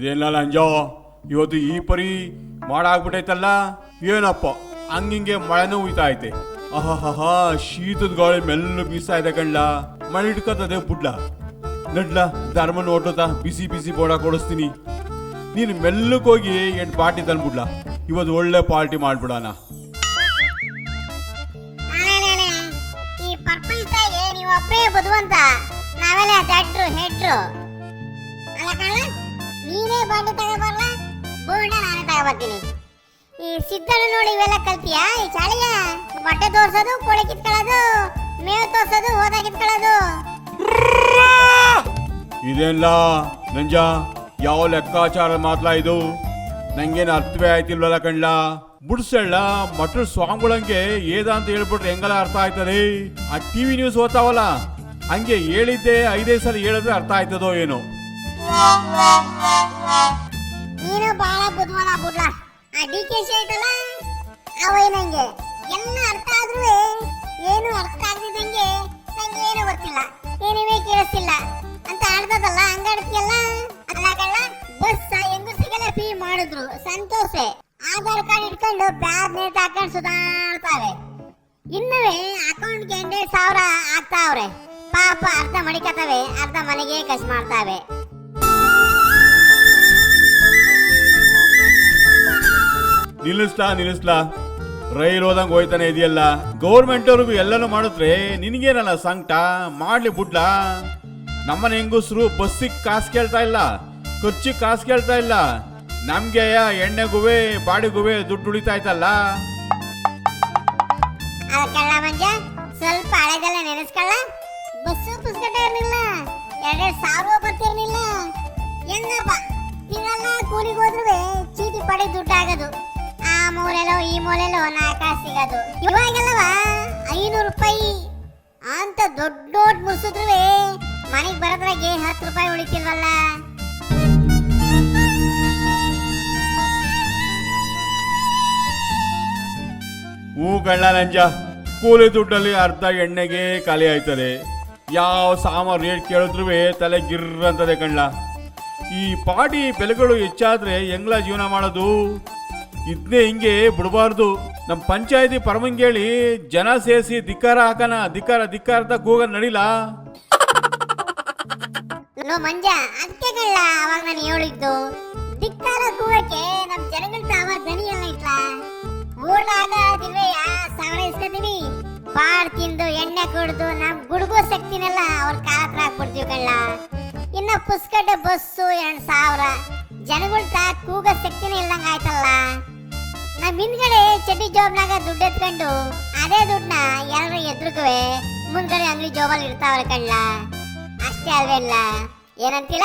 ಇದೇನಿಲ್ಲ ಲಂಜೋ ಇವತ್ತು ಈ ಪರಿ ಮಾಡಾಗ್ಬಿಟ್ಟೈತಲ್ಲ? ಏನಪ್ಪ? ಹಂಗಿಂಗೆ ಮಳೆನೂ ಉಯ್ತಾ ಐತೆ ಅಹಹ ಶೀತದ ಗಾಳಿ ಮೆಲ್ಲ ಬೀಸ್ತಾ ಇದೆ ಕಣ್ಲ. ಮಳೆ ಇಟ್ಕೋತದೆ ಬುಡ್ಲ ನಡ್ಲ, ಧರ್ಮ ನೋಟದ ಬಿಸಿ ಬಿಸಿ ಬೋಡ ಕೊಡಿಸ್ತೀನಿ. ನೀನು ಮೆಲ್ಲಕ್ಕೋಗಿ ಎಂಟು ಪಾರ್ಟಿ ತಂದ್ಬಿಡ್ಲ ಇವತ್ತು ಒಳ್ಳೆ ಪಾರ್ಟಿ ಮಾಡ್ಬಿಡೋಣ. ಈ ಬದುವಂತ. ನಾವೆಲ್ಲ ದಡ್ರು, ಹೆಡ್ರು. ಅಲ್ಲ ಕಣ? ನೀನೇ ಬಾಂಡೆ ತಗೋಬರ್ಲ? ಬೋಂಡ ನಾನೇ ತಗೋಬರ್ತೀನಿ. ಈ ಸಿದ್ದಣ್ಣ ನೋಡಿ ಇವೆಲ್ಲ ಕಲ್ತಿಯಾ? ಈ ಚಾಳಿಯ ಬಟ್ಟೆ ತೋರ್ಸೋದು, ಕೋಳಿ ಕಿತ್ಕೊಳ್ಳೋದು, ಮೇವು ತೋರ್ಸೋದು, ಹೋದ ಕಿತ್ಕೊಳ್ಳೋದು. ಇದೆಲ್ಲ ನಂಜ? ಯಾವ ಲೆಕ್ಕಾಚಾರ ಮಾತ್ಲ ಇದು? ನಂಗೇನು ಅರ್ಥವೇ ಆಯ್ತಿಲ್ವಲ್ಲ ಕಣ್ಲ? ಬುಡ್ಸಳ್ಳ, ಮಟ್ರ ಸ್ವಾಮಿಗಳಂಗೆ ಏದ ಅಂತ ಹೇಳ್ಬಿಟ್ರೆ ಹೆಂಗಲ್ಲ ಅರ್ಥ ಆಯ್ತದೆ? ಆ ಟಿವಿ ನ್ಯೂಸ್ ಓದ್ತಾವಲ್ಲ, ಹಂಗೆ ಹೇಳಿದ್ದೆ ಐದೈದು ಸಲ ಹೇಳಿದ್ರೆ ಅರ್ಥ ಆಯ್ತದೋ ಏನೋ? ನೀನು ಬಹಳ ಬುದ್ಧಿಮಾನ ಬುಡ್ಲ. ಆ ಡಿ ಕೆ ಶಿ ಐತಲ್ಲ? ಅವ ನಂಗೆ ಎಲ್ಲ ಅರ್ಥ ಆದ್ರೂ ಏನು ಅರ್ಥ ಆಗದಿದ್ದಂಗೆ ನಂಗೆ ಏನು ಗೊತ್ತಿಲ್ಲ. ಏನಿವೆ ಕೇಳಿಸ್ತಿಲ್ಲ. ಅಂತ ಆಡ್ತದಲ್ಲ ಹಂಗಾಡ್ತಿಯಲ್ಲ ಕಳ್ಳ ಬಸ್ ಹೆಂಗಸಿಗೆಲ್ಲ ಫೀ ಮಾಡಿದ್ರು. ಸಂತೋಷ. ಆಧಾರ್ ಕಾರ್ಡ್ ಇಟ್ಕೊಂಡು ಬ್ಯಾಗ್ ನೇಟ್ ಹಾಕೊಂಡು ಸುಧಾಡ್ತಾವೆ ಇನ್ನವೇ ಅಕೌಂಟ್ಗೆ ಎಂಟೆರಡು ಸಾವಿರ ಆಗ್ತಾವ್ರೆ. ಪಾಪ ಅರ್ಧ ಮಡಿಕತ್ತವೆ, ಅರ್ಧ ಮನೆಗೆ ಖರ್ಚು ಮಾಡ್ತಾವೆ. ನಿಲ್ಲಿಸ್ಲಾ ನಿಲ್ಲಿಸ್ಲಾ. ರೈಲ್ ಹೋದಂಗೆ ಹೋಯ್ತಾನೆ ಇದೆಯಲ್ಲ. ಗೌರ್ಮೆಂಟ್ ಅವ್ರಿಗೂ ಎಲ್ಲನೂ ಮಾಡಿದ್ರೆ ನಿನಗೇನಲ್ಲ ಸಂಕಟ? ಮಾಡ್ಲಿ ಬಿಡ್ಲಾ ನಮ್ಮನೆ ಹೆಂಗಸ್ರು ಬಸ್ಸಿಗೆ ಕಾಸು ಕೇಳ್ತಾ ಇಲ್ಲ, ಖರ್ಚಿಗೆ ಕಾಸು ಕೇಳ್ತಾ ಇಲ್ಲ. ನಮ್ಗೆ ಎಣ್ಣೆಗುವೆ ಬಾಡಿಗುವೆ ದುಡ್ಡು ಉಳಿತಾ ಇತ್ತಲ್ಲ. ಮಂಜ, ಸ್ವಲ್ಪ ಹಳೆದೆಲ್ಲ ನೆನೆಸ್ಕೊಳ್ಳ? ಬಸ್ಸು ಪುಸ್ತಕ ಇರ್ಲಿಲ್ಲ, ಎರಡೆರಡು ಸಾವಿರ ಬರ್ತಿರ್ಲಿಲ್ಲ. ಹೆಂಗಪ್ಪ ತಿಂಗಳ ಕೂಲಿಗೆ ಹೋದ್ರೆ ಚೀಟಿ ಪಡೆ ದುಡ್ಡು ಆಗೋದು. ಆ ಮೂಲೆಲೋ, ಈ ಮೂಲೆಲೋ ನಾಲ್ಕ ಸಿಗೋದು ಇವಾಗೆಲ್ಲವ? ಐನೂರು ರೂಪಾಯಿ. ಅಂತ ದೊಡ್ಡ ದೊಡ್ಡ ಮುರ್ಸಿದ್ರು ಮನೆಗೆ ಬರೋದ್ರಾಗೆ ಹತ್ತು ರೂಪಾಯಿ ಉಳಿತಿಲ್ವಲ್ಲ? ಹೂಗಳ ನಂಜ, ಕೂಲಿ ದುಡ್ಡಲ್ಲಿ ಅರ್ಧ ಎಣ್ಣೆಗೆ ಖಾಲಿ ಆಯ್ತದೆ. ಯಾವ ಸಾಮಾನು ರೇಟ್ ಕೇಳಿದ್ರು ತಲೆ ಗಿರ್ರಂತದೆ ಕಣ್ಣ ಈ ಪಾಟಿ ಬೆಲೆಗಳು ಹೆಚ್ಚಾದ್ರೆ ಹೆಂಗ್ಲ ಜೀವನ ಮಾಡೋದು? ಇದನ್ನೇ ಹಿಂಗೆ ಬಿಡಬಾರ್ದು. ನಮ್ಮ ಪಂಚಾಯತಿ ಪರಮಂಗೇಳಿ ಜನ ಸೇರಿಸಿ ಧಿಕ್ಕಾರ ಹಾಕನ, ಧಿಕ್ಕಾರ ಅಂತ ಕೂಗ ನಡಿಲ? ಲೋ ಮಂಜ ಅದಕ್ಕೆ ಅವಾಗ ನಾನು ಹೇಳಿದ್ದು. ಧಿಕ್ಕಾರ ಕೂಗಕ್ಕೆ ನಮ್ಮ ಜನಗಳ ತಾವ ದನಿ ಎಲ್ಲ ಇಟ್ಲ ಊರ್ನಾಗ ದಿವ್ಯ ಸಾವಿರ ಇಸ್ಕೊತೀವಿ. ಬಾಳ್ ತಿಂದು ಎಣ್ಣೆ ಕುಡ್ದು ನಮ್ ಗುಡುಗೋ ಶಕ್ತಿನೆಲ್ಲ ಅವ್ರ ಕಾಲ ಹತ್ರ ಹಾಕ್ಬಿಡ್ತೀವಿ ಕಳ್ಳ ಇನ್ನ ಪುಸ್ಕಟ ಬಸ್ಸು ಎರಡ್ ಸಾವಿರ. ಜನಗಳ ತಾ ಕೂಗ ಶಕ್ತಿನೇ ಇಲ್ದಂಗ ಆಯ್ತಲ್ಲ? ನಮ್ಮ ಹಿಂದ್ಗಡೆ ಚಟಿ ಜೋಬ್ನಾಗ ದುಡ್ಡು ಎತ್ಕೊಂಡು ಅದೇ ದುಡ್ಡನ್ನ ಎಲ್ಲರೂ ಎದುರುಗುವೆ, ಮುಂದ್ಗಡೆ ಅಂಗಡಿ ಜೋಬಲ್ಲಿ ಇರ್ತಾವಲ್ಲ ಕಣ್ಲ? ಅಷ್ಟೇ ಅಲ್ವೆಲ್ಲ ಏನಂತೀರ?